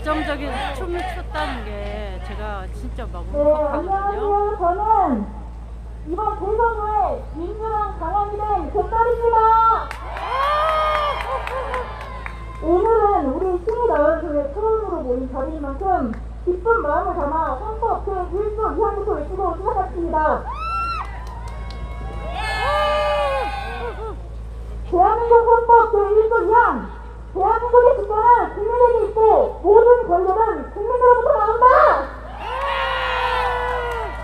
열정적인 춤을 췄다는 게 제가 진짜 막 네, 울컥하거든요. 안녕하세요. 저는 이번 대선 후에 민주당 당원이 된 곁다리입니다. 오늘은 우리 신의나연교회 처음으로 모인 자리인 만큼 기쁜 마음을 담아 헌법 제1조 2항부터 외치고 시작하겠습니다. 대한민국 헌법 제1조 2항 대한민국의 주권은 국민에게 있고 모든 권력은 국민으로부터 나온다!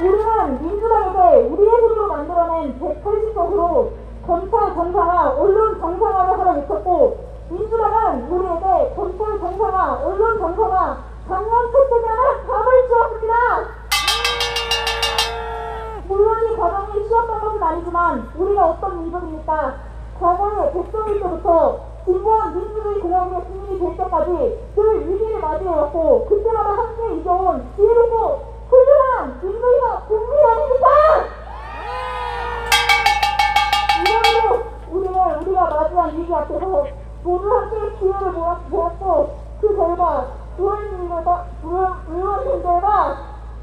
우리는 민주당에게 우리의 힘으로 만들어낸 180석으로 검찰 정상화, 언론 정상화를 하라 외쳤고 민주당은 우리에게 검찰 정상화, 언론 정상화, 작년 첫째면은 답을 주었습니다. 물론 이 과정이 쉬웠던 것은 아니지만 우리가 어떤 민족입니까? 과거에 백성일 때부터 진보한 민주주의 공화국의 국민이 될 때까지 늘 위기를 맞이해왔고 그때마다 함께 이겨온 지혜롭고 훌륭한 민주주의가 국민 아닙니까? 이번에도 우리는 우리가 맞 앞에서 모두 함께 기회를 모았, 모았고 그 결과 의원님들과 의원- 의원님들과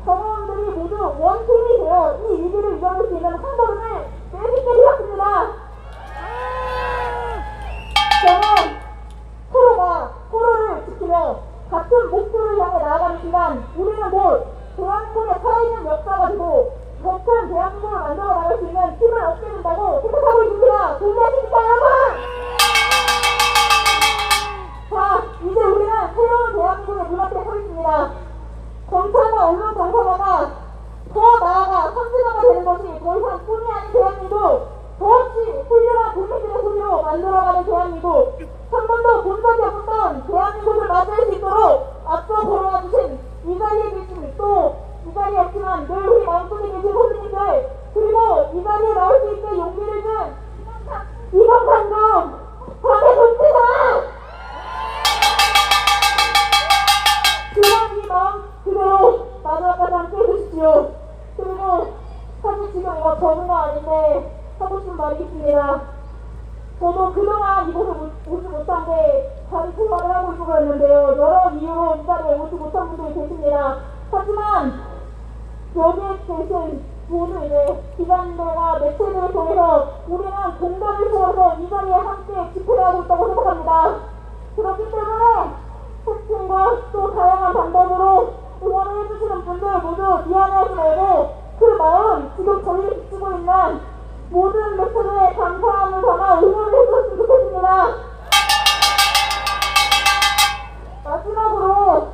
전원들이 모두 원팀이 되어 이 위기를 이겨낼 수 있는 한 걸음을 내딛게 되었습니다. 저는 서로가 서로를 지키며 같은 목표를 향해 나아가는 순간 우리는 곧 대한민국의 살아있는 역사가 되고 더큰 대한민국을 만들어 나갈 수 있는 힘을 얻게 된다고 생각하고 있습니다. 있습니다. 검찰과 언론 정상화가 더 나아가 선진화가 되는 것이 더 이상 꿈이 아닌 대한민국, 더없이 훌륭한 국민들의 소리로 만들어가는 대한민국, 한 번도 본 적이 없었던 대한민국을 맞이할 수 있도록 앞서 걸어와 주신 이 자리에 계신 또 이 자리에 없지만 늘 우리 마음속에 계신 선생님들 그리고 이 자리에 나올 수 있게 용기를 준 이번 방송 밤의 돈치사 그런 이 마음 그대로 마지막까지 함께 해주십시오. 그리고 사실 지금 이 거 적은 거 아닌데 하고 싶은 말이 있습니다. 저도 그동안 이곳을 오- 오지 못한 게 자리 생활을 하고 있고 그랬는데요. 여러 이유로 이 자리에 오지 못한 분들이 계십니다. 하지만 여기에 계신 모든 이제 기관들과 매체들을 통해서 우리는 공감을 세워서 이 자리에 함께 집회를 하고 있다고 생각합니다. 그렇기 때문에 소통과 또 다양한 방법으로 응원을 해주시는 분들 모두 미안해하지 말고 그 마음 지금 저희를 비추고 있는 모든 매체들의 감사함을 담아 응원을 해주셨으면 좋겠습니다. 마지막으로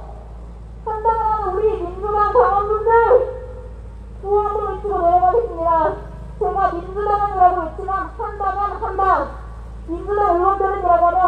한당하는 우리 민주당 당원분들 구호 한번 외치고 내려가겠습니다. 제가 민주당이라고 외치면 한다면 한다. 민주당 의원들이라고 하면